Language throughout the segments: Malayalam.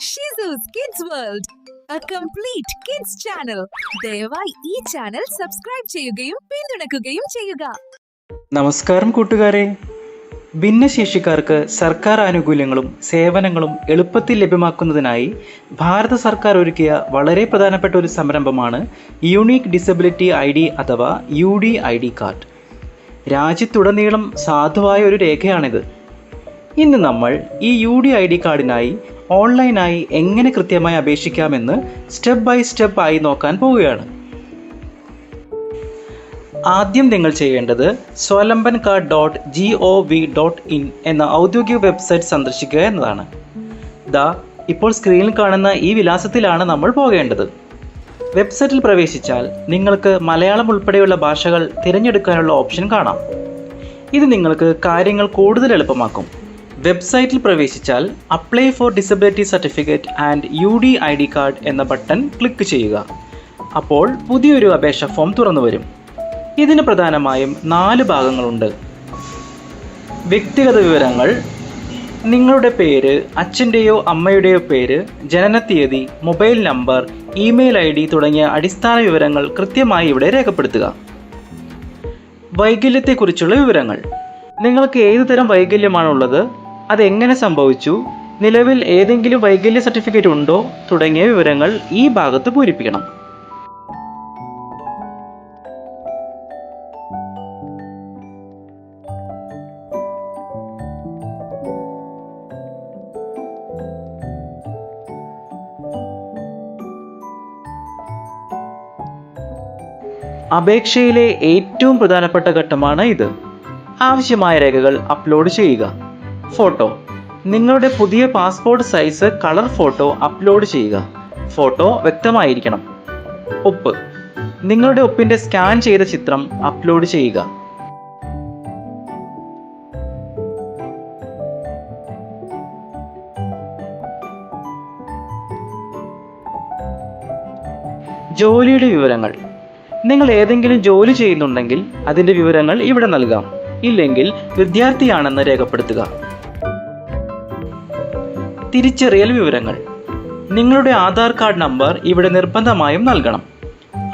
ഷിസൂസ് kids world a complete kids channel ദയവായി ഈ ചാനൽ സബ്സ്ക്രൈബ് ചെയ്യുകയും പിന്തുണക്കുകയും ചെയ്യുക. നമസ്കാരം കൂട്ടുകാരെ. ഭിന്നശേഷിക്കാർക്ക് സർക്കാർ ആനുകൂല്യങ്ങളും സേവനങ്ങളും എളുപ്പത്തിൽ ലഭ്യമാക്കുന്നതിനായി ഭാരത സർക്കാർ ഒരുക്കിയ വളരെ പ്രധാനപ്പെട്ട ഒരു സംരംഭമാണ് യൂണീക്ക് ഡിസബിലിറ്റി ഐ ഡി അഥവാ U D I D card. രാജ്യത്തുടനീളം സാധുവായ ഒരു രേഖയാണിത്. ഇന്ന് നമ്മൾ ഈ യു ഡി ഐ ഡി കാർഡിനായി ഓൺലൈനായി എങ്ങനെ കൃത്യമായി അപേക്ഷിക്കാമെന്ന് സ്റ്റെപ്പ് ബൈ സ്റ്റെപ്പ് ആയി നോക്കാൻ പോവുകയാണ്. ആദ്യം നിങ്ങൾ ചെയ്യേണ്ടത് Swavlamban card dot G O V dot in എന്ന ഔദ്യോഗിക വെബ്സൈറ്റ് സന്ദർശിക്കുക എന്നതാണ്. ദാ ഇപ്പോൾ സ്ക്രീനിൽ കാണുന്ന ഈ വിലാസത്തിലാണ് നമ്മൾ പോകേണ്ടത്. വെബ്സൈറ്റിൽ പ്രവേശിച്ചാൽ നിങ്ങൾക്ക് മലയാളം ഉൾപ്പെടെയുള്ള ഭാഷകൾ തിരഞ്ഞെടുക്കാനുള്ള ഓപ്ഷൻ കാണാം. ഇത് നിങ്ങൾക്ക് കാര്യങ്ങൾ കൂടുതൽ എളുപ്പമാക്കും. വെബ്സൈറ്റിൽ പ്രവേശിച്ചാൽ apply for disability certificate and U D I D card എന്ന ബട്ടൺ ക്ലിക്ക് ചെയ്യുക. അപ്പോൾ പുതിയൊരു അപേക്ഷ ഫോം തുറന്നു വരും. ഇതിന് പ്രധാനമായും നാല് ഭാഗങ്ങളുണ്ട്. വ്യക്തിഗത വിവരങ്ങൾ നിങ്ങളുടെ പേര് അച്ഛന്റെയോ അമ്മയുടെയോ പേര് ജനനത്തീയതി mobile number email I D തുടങ്ങിയ അടിസ്ഥാന വിവരങ്ങൾ കൃത്യമായി ഇവിടെ രേഖപ്പെടുത്തുക. വൈകല്യത്തെക്കുറിച്ചുള്ള വിവരങ്ങൾ. നിങ്ങൾക്ക് ഏതുതരം വൈകല്യമാണുള്ളത്? അതെങ്ങനെ സംഭവിച്ചു? നിലവിൽ ഏതെങ്കിലും വൈകല്യ സർട്ടിഫിക്കറ്റ് ഉണ്ടോ? തുടങ്ങിയ വിവരങ്ങൾ ഈ ഭാഗത്ത് പൂരിപ്പിക്കണം. അപേക്ഷയിലെ ഏറ്റവും പ്രധാനപ്പെട്ട ഘട്ടമാണ് ഇത്. ആവശ്യമായ രേഖകൾ അപ്ലോഡ് ചെയ്യുക. ഫോട്ടോ. നിങ്ങളുടെ പുതിയ passport size colour photo upload ചെയ്യുക. ഫോട്ടോ വ്യക്തമായിരിക്കണം. ഒപ്പ്. നിങ്ങളുടെ ഒപ്പിന്റെ സ്കാൻ ചെയ്ത ചിത്രം അപ്ലോഡ് ചെയ്യുക. ജോലിയുടെ വിവരങ്ങൾ. നിങ്ങൾ ഏതെങ്കിലും ജോലി ചെയ്യുന്നുണ്ടെങ്കിൽ അതിന്റെ വിവരങ്ങൾ ഇവിടെ നൽകാം. ഇല്ലെങ്കിൽ വിദ്യാർത്ഥിയാണെന്ന് രേഖപ്പെടുത്തുക. തിരിച്ചറിയൽ വിവരങ്ങൾ. നിങ്ങളുടെ ആധാർ കാർഡ് നമ്പർ ഇവിടെ നിർബന്ധമായും നൽകണം.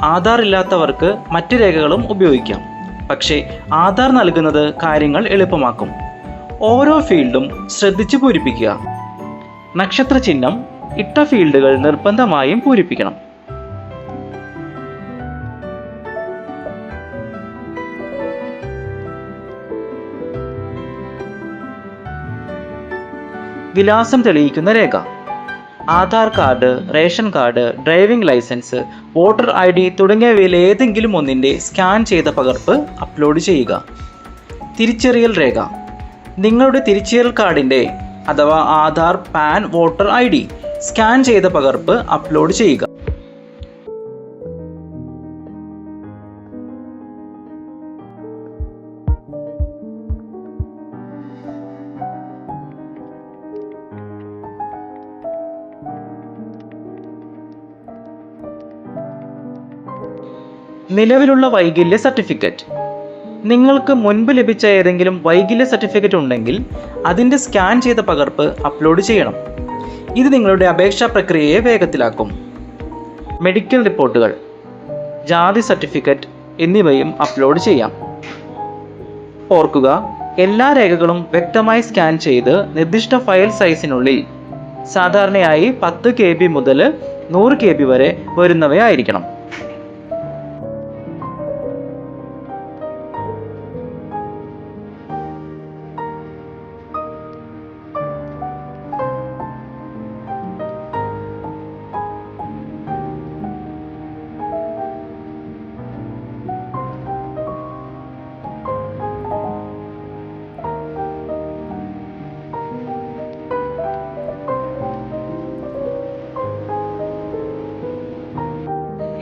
ആധാർ ഇല്ലാത്തവർക്ക് മറ്റ് രേഖകളും ഉപയോഗിക്കാം. പക്ഷേ ആധാർ നൽകുന്നത് കാര്യങ്ങൾ എളുപ്പമാക്കും. ഓരോ ഫീൽഡും ശ്രദ്ധിച്ചു പൂരിപ്പിക്കുക. നക്ഷത്ര ചിഹ്നം ഇട്ട ഫീൽഡുകൾ നിർബന്ധമായും പൂരിപ്പിക്കണം. വിലാസം തെളിയിക്കുന്ന രേഖ. Aadhaar card ration card driving licence voter I D തുടങ്ങിയവയിൽ ഏതെങ്കിലും ഒന്നിന്റെ സ്കാൻ ചെയ്ത പകർപ്പ് അപ്ലോഡ് ചെയ്യുക. തിരിച്ചറിയൽ രേഖ. നിങ്ങളുടെ തിരിച്ചറിയൽ കാർഡിന്റെ അഥവാ Aadhaar PAN voter I D scan ചെയ്ത പകർപ്പ് അപ്ലോഡ് ചെയ്യുക. നിലവിലുള്ള വൈകല്യ സർട്ടിഫിക്കറ്റ്. നിങ്ങൾക്ക് മുൻപ് ലഭിച്ച ഏതെങ്കിലും വൈകല്യ സർട്ടിഫിക്കറ്റ് ഉണ്ടെങ്കിൽ അതിന്റെ സ്കാൻ ചെയ്ത പകർപ്പ് അപ്ലോഡ് ചെയ്യണം. ഇത് നിങ്ങളുടെ അപേക്ഷാ പ്രക്രിയയെ വേഗത്തിലാക്കും. മെഡിക്കൽ റിപ്പോർട്ടുകൾ ജാതി സർട്ടിഫിക്കറ്റ് എന്നിവയും അപ്ലോഡ് ചെയ്യാം. ഓർക്കുക എല്ലാ രേഖകളും വ്യക്തമായി സ്കാൻ ചെയ്ത് നിർദ്ദിഷ്ട ഫയൽ സൈസിനുള്ളിൽ സാധാരണയായി പത്ത് കെ ബി മുതൽ നൂറ് കെ ബി വരെ വരുന്നവയായിരിക്കണം.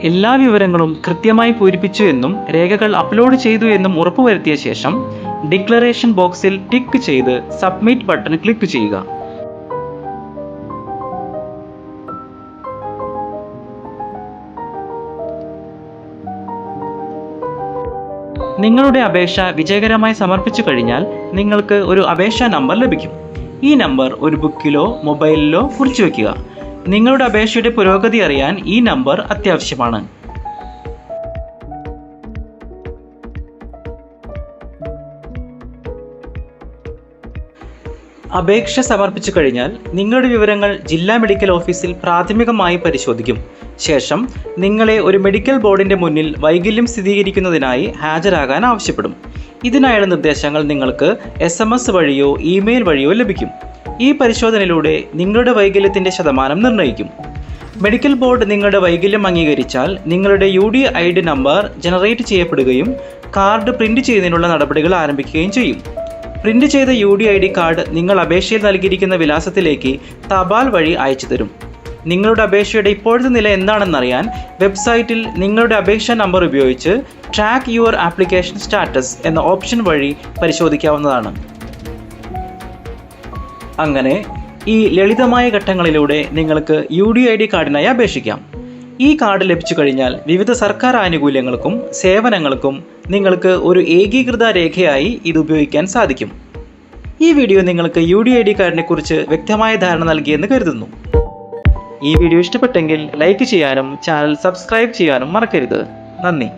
എല്ലാ വിവരങ്ങളും കൃത്യമായി പൂരിപ്പിച്ചു എന്നും രേഖകൾ അപ്ലോഡ് ചെയ്തു എന്നും ഉറപ്പുവരുത്തിയ ശേഷം ഡിക്ലറേഷൻ ബോക്സിൽ ടിക്ക് ചെയ്ത് സബ്മിറ്റ് ബട്ടൺ ക്ലിക്ക് ചെയ്യുക. നിങ്ങളുടെ അപേക്ഷ വിജയകരമായി സമർപ്പിച്ചു കഴിഞ്ഞാൽ നിങ്ങൾക്ക് ഒരു അപേക്ഷാ നമ്പർ ലഭിക്കും. ഈ നമ്പർ ഒരു ബുക്കിലോ മൊബൈലിലോ കുറിച്ചു വയ്ക്കുക നിങ്ങളുടെ അപേക്ഷയുടെ പുരോഗതി അറിയാൻ ഈ നമ്പർ അത്യാവശ്യമാണ്. അപേക്ഷ സമർപ്പിച്ചു കഴിഞ്ഞാൽ നിങ്ങളുടെ വിവരങ്ങൾ ജില്ലാ മെഡിക്കൽ ഓഫീസിൽ പ്രാഥമികമായി പരിശോധിക്കും. ശേഷം നിങ്ങളെ ഒരു മെഡിക്കൽ ബോർഡിന്റെ മുന്നിൽ വൈകല്യം സ്ഥിരീകരിക്കുന്നതിനായി ഹാജരാകാൻ ആവശ്യപ്പെടും. ഇതിനായുള്ള നിർദ്ദേശങ്ങൾ നിങ്ങൾക്ക് എസ് വഴിയോ ഇമെയിൽ വഴിയോ ലഭിക്കും. ഈ പരിശോധനയിലൂടെ നിങ്ങളുടെ വൈകല്യത്തിന്റെ ശതമാനം നിർണയിക്കും. മെഡിക്കൽ ബോർഡ് നിങ്ങളുടെ വൈകല്യം അംഗീകരിച്ചാൽ നിങ്ങളുടെ U D I D number generate ചെയ്യപ്പെടുകയും കാർഡ് പ്രിന്റ് ചെയ്യുന്നതിനുള്ള നടപടികൾ ആരംഭിക്കുകയും ചെയ്യും. പ്രിന്റ് ചെയ്ത U D I D card നിങ്ങൾ അപേക്ഷയിൽ നൽകിയിരിക്കുന്ന വിലാസത്തിലേക്ക് തപാൽ വഴി അയച്ചു തരും. നിങ്ങളുടെ അപേക്ഷയുടെ ഇപ്പോഴത്തെ നില എന്താണെന്നറിയാൻ വെബ്സൈറ്റിൽ നിങ്ങളുടെ അപേക്ഷാ നമ്പർ ഉപയോഗിച്ച് ട്രാക്ക് യുവർ ആപ്ലിക്കേഷൻ സ്റ്റാറ്റസ് എന്ന ഓപ്ഷൻ വഴി പരിശോധിക്കാവുന്നതാണ്. അങ്ങനെ ഈ ലളിതമായ ഘട്ടങ്ങളിലൂടെ നിങ്ങൾക്ക് യു ഡി ഐ ഡി കാർഡിനായി അപേക്ഷിക്കാം. ഈ കാർഡ് ലഭിച്ചു കഴിഞ്ഞാൽ വിവിധ സർക്കാർ ആനുകൂല്യങ്ങൾക്കും സേവനങ്ങൾക്കും നിങ്ങൾക്ക് ഒരു ഏകീകൃത രേഖയായി ഇത് ഉപയോഗിക്കാൻ സാധിക്കും. ഈ വീഡിയോ നിങ്ങൾക്ക് യു ഡി ഐ ഡി കാർഡിനെ കുറിച്ച് വ്യക്തമായ ധാരണ നൽകിയെന്ന് കരുതുന്നു. ഈ വീഡിയോ ഇഷ്ടപ്പെട്ടെങ്കിൽ ലൈക്ക് ചെയ്യാനും ചാനൽ സബ്സ്ക്രൈബ് ചെയ്യാനും മറക്കരുത്. നന്ദി.